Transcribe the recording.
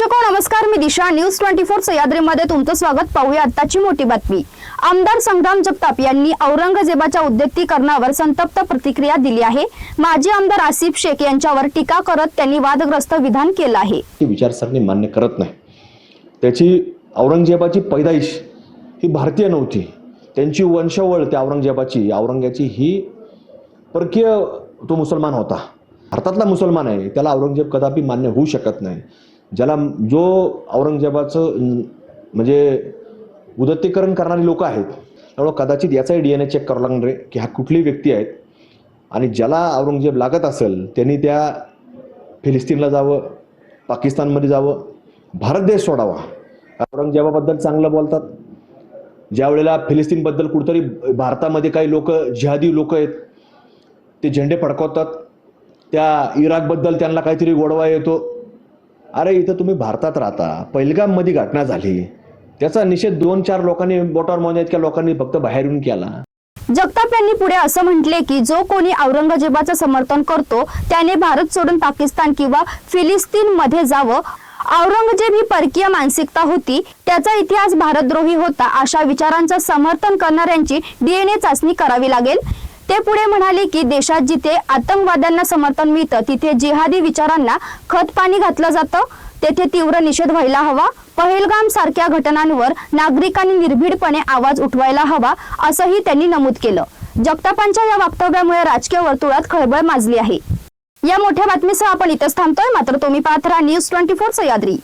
दर्शको नमस्कार. मी दिशा. न्यूज ट्वेंटी फोर सह्याद्रीमध्ये तुमचं स्वागत. पाहूया आत्ताची मोठी बातमी. आमदार संग्राम जगताप यांनी औरंगजेबाच्या उद्योगीकरणावर संतप्त प्रतिक्रिया दिली आहे. माजी आमदार आसिफ शेख यांच्यावर टीका करत त्यांनी वादग्रस्त विधान केलं आहे. विचारसरणी मान्य करत नाही. त्याची औरंगजेबाची पैदाईश ही भारतीय नव्हती. त्यांची वंशवळ त्या औरंगजेबाची औरंग्याची ही परकीय तो मुसलमान होता. भारतातला मुसलमान आहे. त्याला औरंगजेब कदापि मान्य होऊ शकत नाही. ज्याला जो औरंगजेबाचं म्हणजे उदत्तीकरण करणारी लोक आहेत त्यामुळं कदाचित याचाही डी एन ए चेक करावं लागणार आहे की हा कुठली व्यक्ती आहेत. आणि ज्याला औरंगजेब लागत असेल त्यांनी त्या फिलिस्तीनला जावं पाकिस्तानमध्ये जावं भारत देश सोडावा. औरंगजेबाबद्दल चांगलं बोलतात. ज्या वेळेला फिलिस्तीनबद्दल कुठंतरी भारतामध्ये काही लोक जिहादी लोक आहेत ते झेंडे फडकवतात. त्या इराकबद्दल त्यांना काहीतरी गोडवा येतो. अरे इथं तुम्ही भारतात राहता पहिलगाममध्ये घटना झाली. त्याचा निषेध दोन चार लोकांनी बोटावर मोजा इतक्या लोकांनी फक्त बाहेरून केला. जगताप यांनी पुढे असं म्हटले की जो कोणी औरंगजेबाचं समर्थन करतो त्याने भारत सोडून पाकिस्तान किंवा फिलिस्तीन मध्ये जावं. औरंगजेब ही परकीय मानसिकता होती त्याचा इतिहास भारतद्रोही होता अशा विचारांचं समर्थन करणाऱ्यांची डीएनए चाचणी करावी लागेल. ते पुढे म्हणाले की देशात जिथे आतंकवाद्यांना समर्थन मिळतं तिथे जिहादी विचारांना खत पाणी घातलं जातं. तेथे तीव्र निषेध व्हायला हवा. पहेलगाम सारख्या घटनांवर नागरिकांनी निर्भीडपणे आवाज उठवायला हवा असंही त्यांनी नमूद केलं. जगतापांच्या या वक्तव्यामुळे राजकीय वर्तुळात खळबळ माजली आहे. या मोठ्या बातमीसह आपण इथंच थांबतोय. मात्र तुम्ही पाहत राहा न्यूज ट्वेंटी फोर सह्याद्री